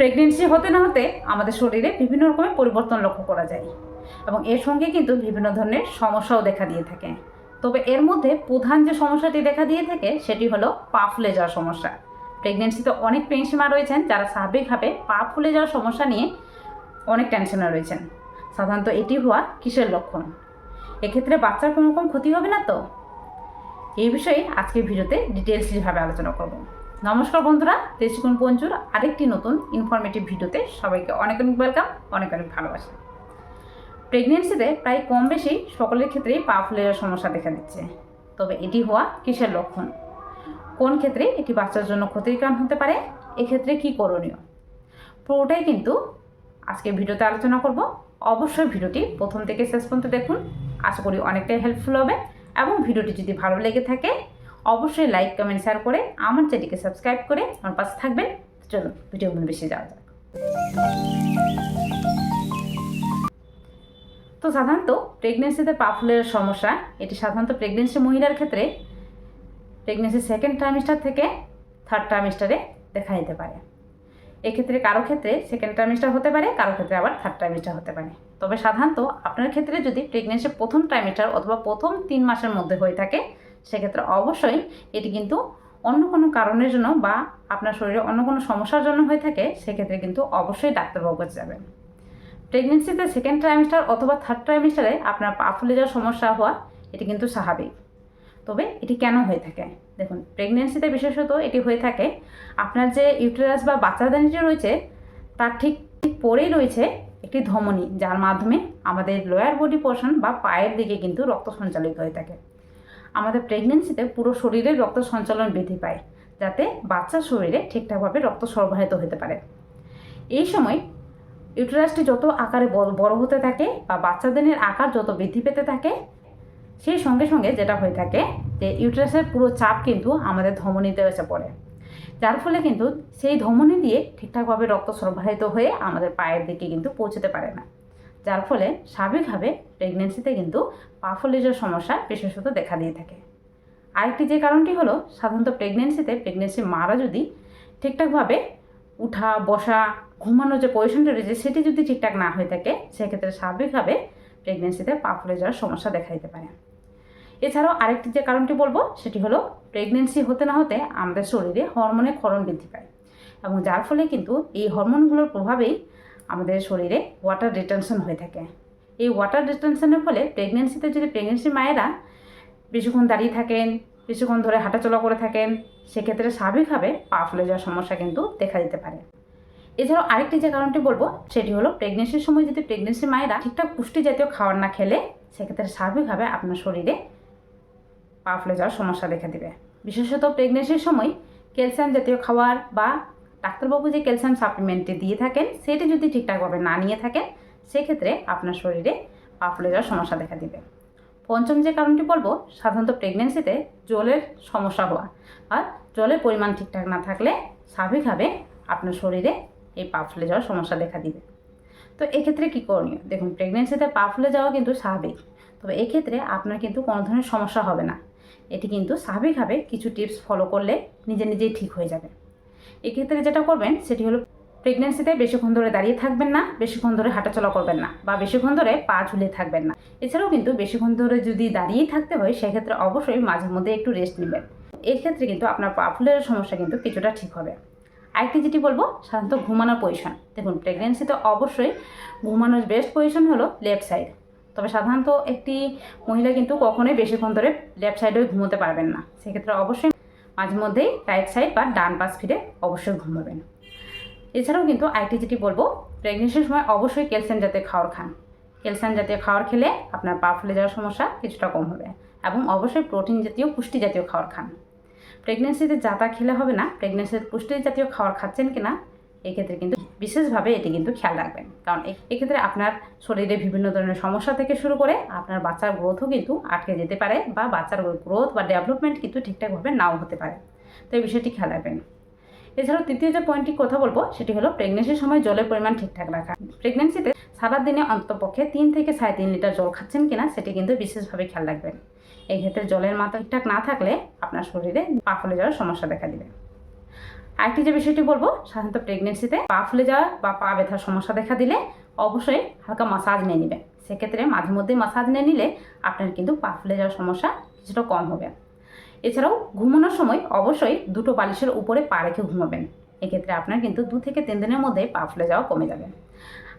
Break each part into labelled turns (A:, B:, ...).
A: Pregnancy হতে না হতে আমাদের শরীরে বিভিন্ন রকমের পরিবর্তন লক্ষ্য করা যায়। এবং এর সঙ্গে কিন্তু বিভিন্ন ধরনের সমস্যাও দেখা দিয়ে থাকে। তবে এর মধ্যে প্রধান যে সমস্যাটি দেখা দিয়ে থাকে, সেটি হলো পা ফুলে যাওয়ার সমস্যা। প্রেগনেন্সিতে অনেক প্রেগনেন্সি মা রয়েছেন, যারা স্বাভাবিকভাবে পা ফুলে যাওয়ার সমস্যা নিয়ে অনেক টেনশনে রয়েছেন। সাধারণত এটি হওয়া কিসের লক্ষণ? এক্ষেত্রে বাচ্চার কোনো রকম ক্ষতি হবে না তো? এই বিষয়ে আজকের ভিডিওতে ডিটেলসভাবে আলোচনা করব। নমস্কার বন্ধুরা দেশিকুন পঞ্চুর আরেকটি নতুন ইনফরমেটিভ ভিডিওতে সবাইকে অনেক অনেক ওয়েলকাম অনেক অনেক ভালোবাসা। প্রেগনেন্সিতে প্রায় কম বেশি সকলের ক্ষেত্রেই পা ফুলে যাওয়ার সমস্যা দেখা দিচ্ছে। তবে এটি হওয়া কিসের লক্ষণ? কোন ক্ষেত্রে এটি বাচ্চার জন্য ক্ষতির কারণ হতে পারে? এক্ষেত্রে কি করণীয়? পুরোটাই কিন্তু আজকে ভিডিওতে আলোচনা করব। অবশ্যই ভিডিওটি প্রথম থেকে শেষ পর্যন্ত দেখুন। আশা করি অনেকটাই হেল্পফুল হবে এবং ভিডিওটি যদি ভালো লেগে থাকে অবশ্যই লাইক কমেন্ট শেয়ার করে আমার চ্যানেলকে সাবস্ক্রাইব করে আমার পাশে থাকবেন। চলুন ভিডিওগুলো বেশি যাওয়া যাক। তো সাধারণত প্রেগনেন্সিতে পা ফুলের সমস্যা, এটি সাধারণত প্রেগনেন্সি মহিলার ক্ষেত্রে প্রেগনেন্সি সেকেন্ড ট্রাইমিস্টার থেকে থার্ড ট্রাইমিস্টারে দেখা দিতে পারে। এক্ষেত্রে কারও ক্ষেত্রে সেকেন্ড ট্রাইমিস্টার হতে পারে, কারও ক্ষেত্রে আবার থার্ড ট্রাইমিস্টার হতে পারে। তবে সাধারণত আপনার ক্ষেত্রে যদি প্রেগনেন্সি প্রথম ট্রাইমিস্টার অথবা প্রথম তিন মাসের মধ্যে হয়ে থাকে সেক্ষেত্রে অবশ্যই এটি কিন্তু অন্য কোনো কারণের জন্য বা আপনার শরীরে অন্য কোনো সমস্যার জন্য হয়ে থাকে, সেক্ষেত্রে কিন্তু অবশ্যই ডাক্তারবাবু কাছে যাবেন। প্রেগনেন্সিতে সেকেন্ড ট্রাইমিস্টার অথবা থার্ড ট্রাইমিস্টারে আপনার পা ফুলে যাওয়ার সমস্যা হওয়া, এটি কিন্তু স্বাভাবিক। তবে এটি কেন হয়ে থাকে? দেখুন প্রেগনেন্সিতে বিশেষত এটি হয়ে থাকে, আপনার যে ইউটেরাস বা বাচ্চাদানি যে রয়েছে, তার ঠিক ঠিক পরেই রয়েছে একটি ধমনী, যার মাধ্যমে আমাদের লোয়ার বডি পোর্শন বা পায়ের দিকে কিন্তু রক্ত সঞ্চালিত হয়ে থাকে। আমাদের প্রেগনেন্সিতে পুরো শরীরে রক্ত সঞ্চালন বৃদ্ধি পায়, যাতে বাচ্চার শরীরে ঠিকঠাকভাবে রক্ত সরবরাহিত হতে পারে। এই সময় ইউটেরাসটি যত আকারে বড় হতে থাকে বা বাচ্চাদের আকার যত বৃদ্ধি পেতে থাকে, সেই সঙ্গে সঙ্গে যেটা হয়ে থাকে যে ইউটেরাসের পুরো চাপ কিন্তু আমাদের ধমনীতে এসে পড়ে। যার ফলে কিন্তু সেই ধমনী দিয়ে ঠিকঠাকভাবে রক্ত সরবরাহিত হয়ে আমাদের পায়ের দিকে কিন্তু পৌঁছতে পারে না। যার ফলে স্বাভাবিকভাবে প্রেগনেন্সিতে কিন্তু পা ফুলে যাওয়ার সমস্যা বিশেষত দেখা দিয়ে থাকে। আরেকটি যে কারণটি হলো, সাধারণত প্রেগনেন্সিতে প্রেগনেন্সি মারা যদি ঠিকঠাকভাবে উঠা, বসা, ঘুমানোর যে পজিশনটা রয়েছে, সেটি যদি ঠিকঠাক না হয়ে থাকে, সেক্ষেত্রে স্বাভাবিকভাবে প্রেগনেন্সিতে পা ফুলে যাওয়ার সমস্যা দেখা দিতে পারে। এছাড়াও আরেকটি যে কারণটি বলব, সেটি হলো প্রেগনেন্সি হতে না হতে আমাদের শরীরে হরমোনের ক্ষরণ বৃদ্ধি পায়। এবং যার ফলে কিন্তু এই হরমোনগুলোর প্রভাবেই আমাদের শরীরে ওয়াটার রিটেনশন হয়ে থাকে। এই ওয়াটার রিটেনশনের ফলে প্রেগনেন্সিতে যদি প্রেগনেন্সি মায়েরা বেশিক্ষণ দাঁড়িয়ে থাকেন, বেশিক্ষণ ধরে হাঁটাচলা করে থাকেন, সেক্ষেত্রে স্বাভাবিকভাবে পা ফুলে যাওয়ার সমস্যা কিন্তু দেখা দিতে পারে। এছাড়াও আরেকটি যে কারণটি বলব, সেটি হলো প্রেগনেন্সির সময় যদি প্রেগনেন্সি মায়েরা ঠিকঠাক পুষ্টি জাতীয় খাবার না খেলে, সেক্ষেত্রে স্বাভাবিকভাবে আপনার শরীরে পা ফুলে যাওয়ার সমস্যা দেখা দেবে। বিশেষত প্রেগনেন্সির সময় ক্যালসিয়াম জাতীয় খাবার বা ডাক্তারবাবু যে ক্যালসিয়াম সাপ্লিমেন্টটি দিয়ে থাকেন, সেটি যদি ঠিকঠাকভাবে না নিয়ে থাকেন, সেক্ষেত্রে আপনার শরীরে পা ফুলে যাওয়ার সমস্যা দেখা দিবে। পঞ্চম যে কারণটি বলব, সাধারণত প্রেগনেন্সিতে জলের সমস্যা হওয়া। আর জলের পরিমাণ ঠিকঠাক না থাকলে স্বাভাবিকভাবে আপনার শরীরে এই পা ফুলে যাওয়ার সমস্যা দেখা দিবে। তো এক্ষেত্রে কী করণীয়? দেখুন প্রেগনেন্সিতে পা ফুলে যাওয়া কিন্তু স্বাভাবিক। তবে এক্ষেত্রে আপনার কিন্তু কোনো ধরনের সমস্যা হবে না। এটি কিন্তু স্বাভাবিকভাবে কিছু টিপস ফলো করলে নিজে নিজেই ঠিক হয়ে যাবে। এক্ষেত্রে যেটা করবেন, সেটি হলো প্রেগনেন্সিতে বেশিক্ষণ ধরে দাঁড়িয়ে থাকবেন না, বেশিক্ষণ ধরে হাঁটাচলা করবেন না বা বেশিক্ষণ ধরে পা ঝুলিয়ে থাকবেন না। এছাড়াও কিন্তু বেশিক্ষণ ধরে যদি দাঁড়িয়েই থাকতে হয়, সেক্ষেত্রে অবশ্যই মাঝে মধ্যে একটু রেস্ট নেবেন। এক্ষেত্রে কিন্তু আপনার পা ফুলের সমস্যা কিন্তু কিছুটা ঠিক হবে। আরেকটি যেটি বলব, সাধারণত ঘুমানোর পজিশন দেখুন প্রেগনেন্সিতে অবশ্যই ঘুমানোর বেস্ট পজিশন হলো লেফট সাইড তবে সাধারণত একটি মহিলা কিন্তু কখনোই বেশিক্ষণ ধরে লেফট সাইডেও ঘুমোতে পারবেন না। সেক্ষেত্রে অবশ্যই মাঝে মধ্যেই রাইট সাইড বা ডান পাশ ফিরে অবশ্যই ঘুমাবেন এছাড়াও কিন্তু আরেকটি যেটি বলব প্রেগনেন্সির সময় অবশ্যই ক্যালসিয়াম জাতীয় খাওয়ার খান। ক্যালসিয়াম জাতীয় খাওয়ার খেলে আপনার পা ফুলে যাওয়ার সমস্যা কিছুটা কম হবে এবং অবশ্যই প্রোটিন জাতীয় পুষ্টি জাতীয় খাওয়ার খান। প্রেগনেন্সিতে যা তা খেলে হবে না প্রেগনেন্সিতে পুষ্টি জাতীয় খাওয়ার খাচ্ছেন কিনা এক্ষেত্রে কিন্তু বিশেষভাবে এটি কিন্তু খেয়াল রাখবেন। কারণ এক্ষেত্রে আপনার শরীরে বিভিন্ন ধরনের সমস্যা থেকে শুরু করে আপনার বাচ্চার গ্রোথও কিন্তু আটকে যেতে পারে বা বাচ্চার গ্রোথ বা ডেভেলপমেন্ট কিন্তু ঠিকঠাকভাবে নাও হতে পারে। তো এই বিষয়টি খেয়াল রাখবেন। এছাড়াও তৃতীয় যে পয়েন্টটি কথা বলব, সেটি হলো প্রেগনেন্সির সময় জলের পরিমাণ ঠিকঠাক রাখা। প্রেগনেন্সিতে সারাদিনে অন্তপক্ষে তিন থেকে সাড়ে তিন লিটার জল খাচ্ছেন কিনা, সেটি কিন্তু বিশেষভাবে খেয়াল রাখবেন। এই ক্ষেত্রে জলের মাত্রা ঠিকঠাক না থাকলে আপনার শরীরে পা ফলে যাওয়ার সমস্যা দেখা দিবে। আরেকটি যে বিষয়টি বলব, সাধারণত প্রেগনেন্সিতে পা ফুলে যাওয়া বা পা ব্যথার সমস্যা দেখা দিলে অবশ্যই হালকা মাসাজ নিয়ে নেবেন সেক্ষেত্রে মাঝে মধ্যে মাসাজ নিয়ে নিলে আপনার কিন্তু পা ফুলে যাওয়ার সমস্যা কিছুটা কম হবে। এছাড়াও ঘুমানোর সময় অবশ্যই দুটো বালিশের উপরে পা রেখে ঘুমাবেন। এক্ষেত্রে আপনার কিন্তু দু থেকে তিন দিনের মধ্যে পা ফুলে যাওয়া কমে যাবে।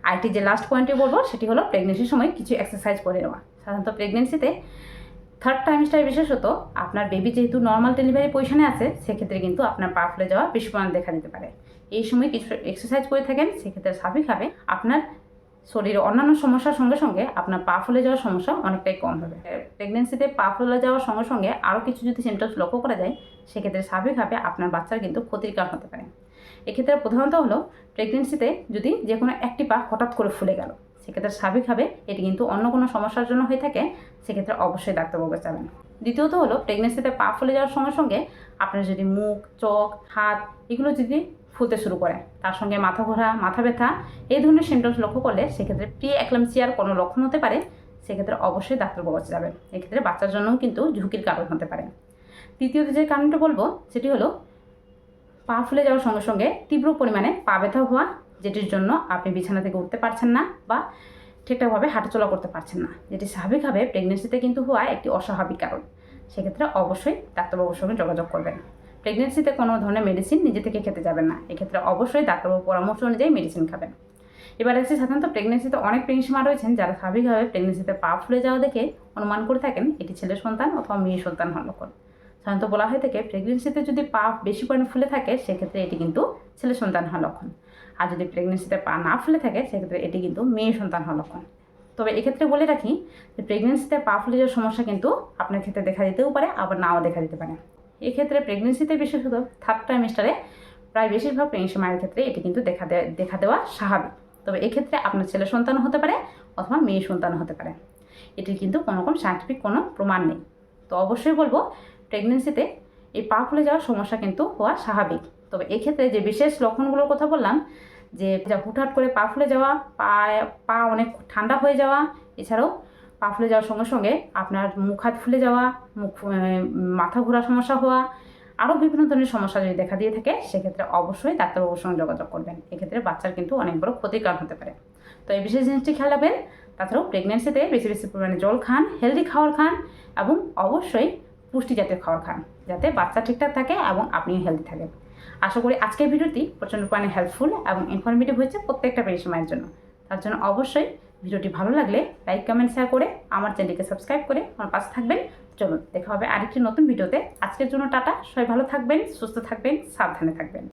A: আরেকটি যে লাস্ট পয়েন্টে বলব, সেটি হলো প্রেগনেন্সির সময় কিছু এক্সারসাইজ করে নেওয়া। সাধারণত প্রেগনেন্সিতে থার্ড ট্রাইমিস্টার বিশেষত আপনার বেবি যেহেতু নর্মাল ডেলিভারি পজিশনে আছে, সেক্ষেত্রে কিন্তু আপনার পা ফুলে যাওয়া বেশি পরিমাণ দেখা দিতে পারে। এই সময় কিছু এক্সারসাইজ করে থাকেন, সেক্ষেত্রে স্বাভাবিকভাবে আপনার শরীরে অন্যান্য সমস্যার সঙ্গে সঙ্গে আপনার পা ফুলে যাওয়ার সমস্যা অনেকটাই কম হবে। প্রেগনেন্সিতে পা ফুলে যাওয়ার সঙ্গে সঙ্গে আরও কিছু যদি সিমটমস লক্ষ্য করা যায়, সেক্ষেত্রে স্বাভাবিকভাবে আপনার বাচ্চার কিন্তু ক্ষতির কারণ হতে পারে। এক্ষেত্রে প্রধানত হলো প্রেগনেন্সিতে যদি যে কোনো একটি পা হঠাৎ করে ফুলে গেল সেক্ষেত্রে স্বাভাবিকভাবে এটি কিন্তু অন্য কোনো সমস্যার জন্য হয়ে থাকে, সেক্ষেত্রে অবশ্যই ডাক্তারবাবু যাবেন দ্বিতীয়ত হলো প্রেগনেন্সিতে পা ফুলে যাওয়ার সঙ্গে সঙ্গে আপনার যদি মুখ, চোখ, হাত এগুলো যদি ফুলতে শুরু করে, তার সঙ্গে মাথা ঘোরা, মাথা ব্যথা, এই ধরনের সিমটমস লক্ষ্য করলে সেক্ষেত্রে প্রি অ্যাক্লামসিয়ার কোনো লক্ষণ হতে পারে, সেক্ষেত্রে অবশ্যই ডাক্তারবাবু কাছে যাবেন এক্ষেত্রে বাচ্চার জন্যও কিন্তু ঝুঁকির কারণ হতে পারে। তৃতীয়ত যে কারণটা বলব, সেটি হলো, পা ফুলে যাওয়ার সঙ্গে সঙ্গে তীব্র পরিমাণে পা ব্যথা হওয়া যেটির জন্য আপনি বিছানা থেকে উঠতে পারছেন না বা ঠিকঠাকভাবে হাঁটাচলা করতে পারছেন না। যেটি স্বাভাবিকভাবে প্রেগনেন্সিতে কিন্তু হওয়া একটি অস্বাভাবিক কারণ। সেক্ষেত্রে অবশ্যই ডাক্তারবাবুর সঙ্গে যোগাযোগ করবেন। প্রেগনেন্সিতে কোনো ধরনের মেডিসিন নিজে থেকে খেতে যাবেন না। এক্ষেত্রে অবশ্যই ডাক্তারবাবুর পরামর্শ অনুযায়ী মেডিসিন খাবেন। এবার আসছে সাধারণত প্রেগনেন্সিতে অনেক প্রেগনেন্সি মা রয়েছেন যারা স্বাভাবিকভাবে প্রেগনেন্সিতে পা ফুলে যাওয়া দেখে অনুমান করে থাকেন, এটি ছেলে সন্তান অথবা মেয়ে সন্তান হওয়ার লক্ষণ সাধারণত বলা হয়ে থাকে প্রেগনেন্সিতে যদি পা বেশি পরিমাণে ফুলে থাকে, সেক্ষেত্রে এটি কিন্তু ছেলে সন্তান হওয়ার লক্ষণ। আর যদি প্রেগনেন্সিতে পা না ফুলে থাকে, সেক্ষেত্রে এটি কিন্তু মেয়ে সন্তান হওয়ার লক্ষণ। তবে এক্ষেত্রে বলে রাখি যে প্রেগনেন্সিতে পা ফুলে যাওয়ার সমস্যা কিন্তু আপনার ক্ষেত্রে দেখা দিতেও পারে, আবার নাও দেখা দিতে পারে। এক্ষেত্রে প্রেগনেন্সিতে বিশেষত থার্ড ট্রাইমেস্টারে প্রায় বেশিরভাগ প্রেগনেন্সি মায়ের ক্ষেত্রে এটি কিন্তু দেখা দেখা দেওয়া স্বাভাবিক। তবে এক্ষেত্রে আপনার ছেলে সন্তান হতে পারে অথবা মেয়ে সন্তান হতে পারে। এটির কিন্তু কোনো রকম সায়েন্টিফিক কোনো প্রমাণ নেই। তো অবশ্যই বলব প্রেগনেন্সিতে এই পা ফুলে যাওয়ার সমস্যা কিন্তু হওয়া স্বাভাবিক। তবে এক্ষেত্রে যে বিশেষ লক্ষণগুলোর কথা বললাম, যে যা হুটহাট করে পা ফুলে যাওয়া পা পা অনেক ঠান্ডা হয়ে যাওয়া, এছাড়াও পা ফুলে যাওয়ার সঙ্গে সঙ্গে আপনার মুখ হাত ফুলে যাওয়া, মুখ মাথা ঘোরার সমস্যা হওয়া, আরও বিভিন্ন ধরনের সমস্যা যদি দেখা দিয়ে থাকে, সেক্ষেত্রে অবশ্যই ডাক্তারবাবুর সঙ্গে যোগাযোগ করবেন। এক্ষেত্রে বাচ্চার কিন্তু অনেক বড় ক্ষতির কারণ হতে পারে। তো এই বিশেষ জিনিসটি খেয়াল রাখবেন, তাছাড়াও প্রেগনেন্সিতে বেশি বেশি পরিমাণে জল খান হেলদি খাওয়ার খান, এবং অবশ্যই পুষ্টি জাতীয় খাবার খান, যাতে বাচ্চা ঠিকঠাক থাকে এবং আপনিও হেলদি থাকেন। আশা করি আজকের ভিডিওটি প্রচণ্ড পরিমাণে হেল্পফুল এবং ইনফরমেটিভ হয়েছে প্রত্যেকটা পেরেন্টস সময়ের জন্য। তার জন্য অবশ্যই ভিডিওটি ভালো লাগলে লাইক কমেন্ট শেয়ার করে আমার চ্যানেলকে সাবস্ক্রাইব করে আমার পাশে থাকবেন। চলুন, দেখা হবে আরেকটি নতুন ভিডিওতে। আজকের জন্য টাটা, সবাই ভালো থাকবেন, সুস্থ থাকবেন, সাবধানে থাকবেন।